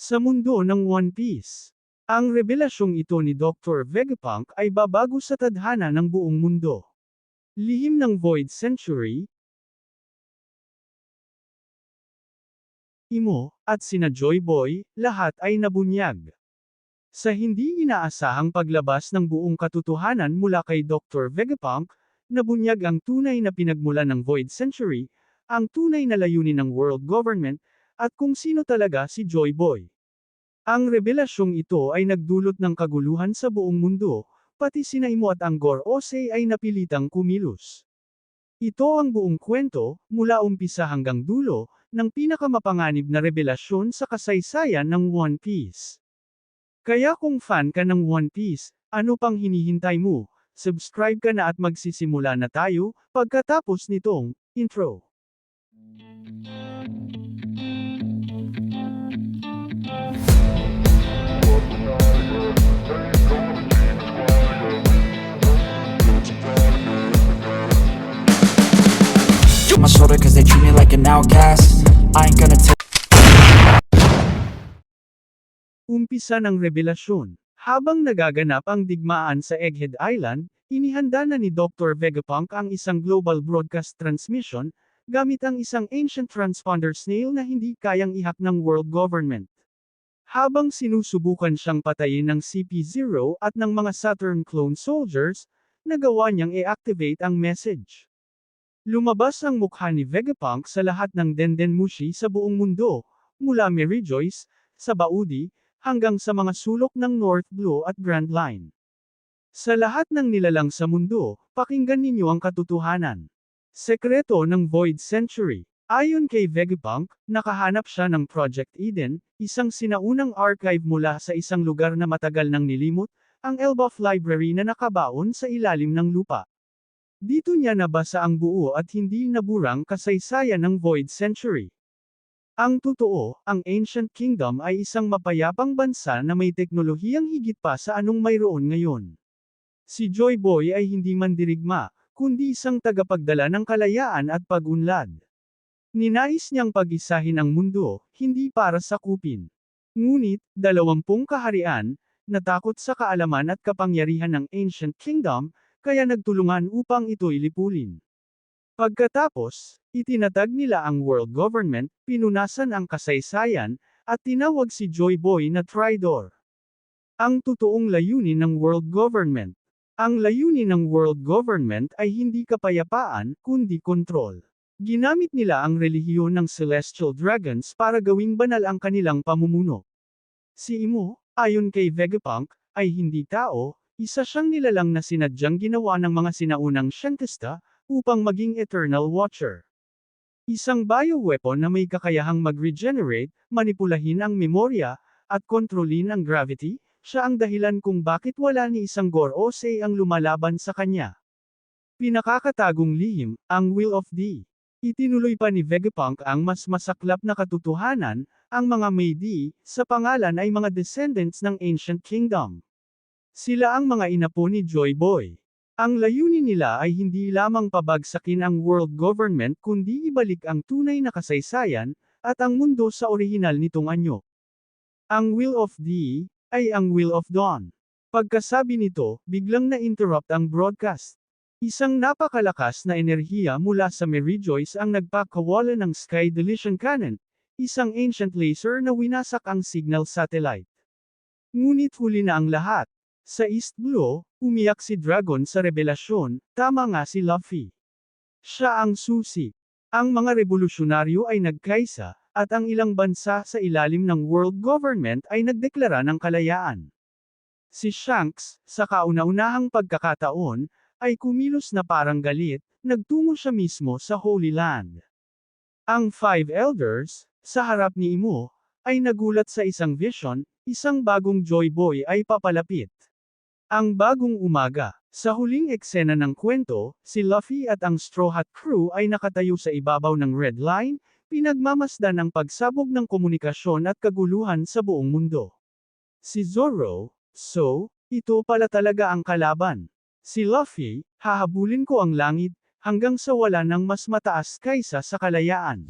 Sa mundo ng One Piece, ang revelasyong ito ni Dr. Vegapunk ay babago sa tadhana ng buong mundo. Lihim ng Void Century, Imo, at sina Joy Boy, lahat ay nabunyag. Sa hindi inaasahang paglabas ng buong katotohanan mula kay Dr. Vegapunk, nabunyag ang tunay na pinagmula ng Void Century, ang tunay na layunin ng world government, at kung sino talaga si Joy Boy. Ang revelasyong ito ay nagdulot ng kaguluhan sa buong mundo, pati sina Imo at Angkor Ose ay napilitang kumilos. Ito ang buong kwento, mula umpisa hanggang dulo, ng pinakamapanganib na revelasyon sa kasaysayan ng One Piece. Kaya kung fan ka ng One Piece, ano pang hinihintay mo? Subscribe ka na at magsisimula na tayo, pagkatapos nitong intro. Cause they treat me like an outcast I ain't gonna take Umpisa ng revelasyon. Habang nagaganap ang digmaan sa Egghead Island, inihanda na ni Dr. Vegapunk ang isang global broadcast transmission, gamit ang isang ancient transponder snail na hindi kayang ihak ng world government. Habang sinusubukan siyang patayin ng CP0 at ng mga Saturn clone soldiers, nagawa niyang i-activate ang message. Lumabas ang mukha ni Vegapunk sa lahat ng Denden Mushi sa buong mundo, mula Merijoyce, sa Baudi, hanggang sa mga sulok ng North Blue at Grand Line. Sa lahat ng nilalang sa mundo, pakinggan ninyo ang katotohanan. Sekreto ng Void Century. Ayon kay Vegapunk, nakahanap siya ng Project Eden, isang sinaunang archive mula sa isang lugar na matagal nang nilimot, ang Elbaf Library na nakabaon sa ilalim ng lupa. Dito niya nabasa ang buo at hindi naburang kasaysayan ng Void Century. Ang totoo, ang Ancient Kingdom ay isang mapayapang bansa na may teknolohiyang higit pa sa anong mayroon ngayon. Si Joy Boy ay hindi mandirigma, kundi isang tagapagdala ng kalayaan at pag-unlad. Ninais niyang pag-isahin ang mundo, hindi para sakupin. Ngunit, dalawampung kaharian, natakot sa kaalaman at kapangyarihan ng Ancient Kingdom, kaya nagtulungan upang ito'y lipulin. Pagkatapos, itinatag nila ang world government, pinunasan ang kasaysayan, at tinawag si Joy Boy na Tridor. Ang totoong layunin ng world government. Ang layunin ng world government ay hindi kapayapaan, kundi kontrol. Ginamit nila ang relihiyon ng Celestial Dragons para gawing banal ang kanilang pamumuno. Si Imo, ayon kay Vegapunk, ay hindi tao, isa siyang nilalang na sinadyang ginawa ng mga sinaunang siyentista, upang maging Eternal Watcher. Isang bioweapon na may kakayahang mag-regenerate, manipulahin ang memorya, at kontrolin ang gravity, siya ang dahilan kung bakit wala ni isang Gorose ang lumalaban sa kanya. Pinakakatagong lihim, ang Will of D. Itinuloy pa ni Vegapunk ang mas masaklap na katotohanan, ang mga Meidi, sa pangalan ay mga descendants ng Ancient Kingdom. Sila ang mga inapo ni Joy Boy. Ang layunin nila ay hindi lamang pabagsakin ang world government kundi ibalik ang tunay na kasaysayan, at ang mundo sa orihinal nitong anyo. Ang Will of D, ay ang Will of Dawn. Pagkasabi nito, biglang na-interrupt ang broadcast. Isang napakalakas na enerhiya mula sa Merijoyce ang nagpakawala ng Sky Deletion Cannon, isang ancient laser na winasak ang signal satellite. Ngunit huli na ang lahat. Sa East Blue, umiyak si Dragon sa revelasyon, tama nga si Luffy. Siya ang susi. Ang mga revolusyonaryo ay nagkaisa, at ang ilang bansa sa ilalim ng world government ay nagdeklara ng kalayaan. Si Shanks, sa kauna-unahang pagkakataon, ay kumilos na parang galit, nagtungo siya mismo sa Holy Land. Ang Five Elders, sa harap ni Imo, ay nagulat sa isang vision, isang bagong Joy Boy ay papalapit. Ang bagong umaga, sa huling eksena ng kwento, si Luffy at ang Straw Hat Crew ay nakatayo sa ibabaw ng Red Line, pinagmamasdan ang pagsabog ng komunikasyon at kaguluhan sa buong mundo. Si Zoro, so, ito pala talaga ang kalaban. Si Luffy, hahabulin ko ang langit, hanggang sa wala ng mas mataas kaysa sa kalayaan.